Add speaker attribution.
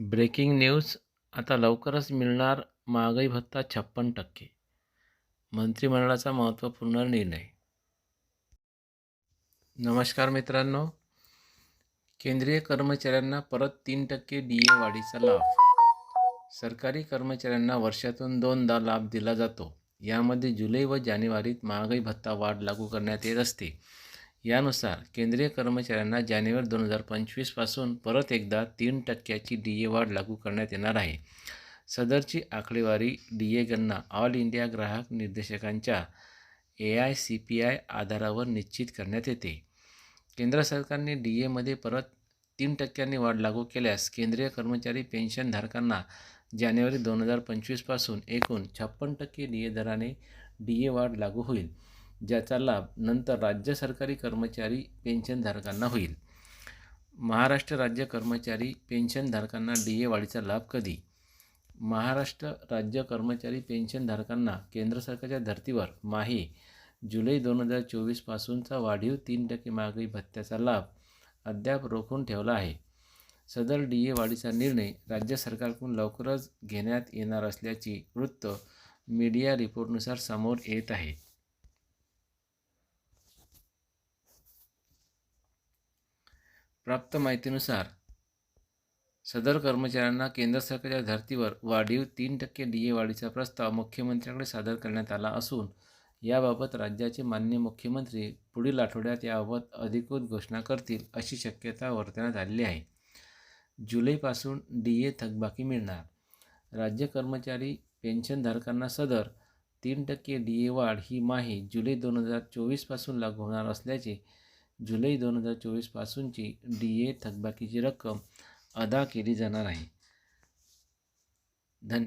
Speaker 1: Breaking news आता लवकरच मिळणार महागाई भत्ता छप्पन टक्के. मंत्रिमंडळाचा महत्त्वपूर्ण निर्णय. नमस्कार मित्रांनो. केंद्रीय कर्मचाऱ्यांना परत तीन टक्के डी ए वाढीचा लाभ. सरकारी कर्मचाऱ्यांना वर्षातून दोनदा लाभ दिला जातो. यामध्ये जुलै व जानेवारीत महागाई भत्ता वाढ लागू करण्यात येत असते. यानुसार केंद्रीय कर्मचाऱ्यांना जानेवारी दोन हजार पंचवीसपासून परत एकदा तीन टक्क्याची डी ए वाढ लागू करण्यात येणार आहे. सदरची आकडेवारी डी ए गणना ऑल इंडिया ग्राहक निर्देशकांच्या A I C P I आधारावर निश्चित करण्यात येते. केंद्र सरकारने डी एमध्ये परत तीन टक्क्यांनी वाढ लागू केल्यास केंद्रीय कर्मचारी पेन्शनधारकांना जानेवारी दोन हजार पंचवीसपासून एकूण छप्पन टक्के डी ए दराने डी ए वाढ लागू होईल. ज्याचा लाभ नंतर राज्य सरकारी कर्मचारी पेन्शनधारकांना होईल. महाराष्ट्र राज्य कर्मचारी पेन्शनधारकांना डी ए वाढीचा लाभ कधी? महाराष्ट्र राज्य कर्मचारी पेन्शनधारकांना केंद्र सरकारच्या धर्तीवर माही जुलै दोन हजार चोवीसपासूनचा वाढीव तीन टक्के महागाई भत्त्याचा लाभ अद्याप रोखून ठेवला आहे. सदर डी ए वाढीचा निर्णय राज्य सरकारकडून लवकरच घेण्यात येणार असल्याची वृत्त मीडिया रिपोर्टनुसार समोर येत आहे. प्राप्त माहितीनुसार सदर कर्मचाऱ्यांना केंद्र सरकारच्या धर्तीवर वाढीव तीन टक्के डी ए वाढीचा प्रस्ताव मुख्यमंत्र्यांकडे सादर करण्यात आला असून याबाबत राज्याचे मान्य मुख्यमंत्री पुढील आठवड्यात याबाबत अधिकृत घोषणा करतील अशी शक्यता वर्तवण्यात आलेली आहे. जुलैपासून डी ए थकबाकी मिळणार. राज्य कर्मचारी पेन्शनधारकांना सदर तीन टक्के डी ए वाढ ही माही जुलै दोन हजार चोवीसपासून लागू होणार असल्याचे जुलै दोन हजार चोवीसपासूनची डी ए थकबाकीची रक्कम अदा केली जाणार आहे. धन्यवाद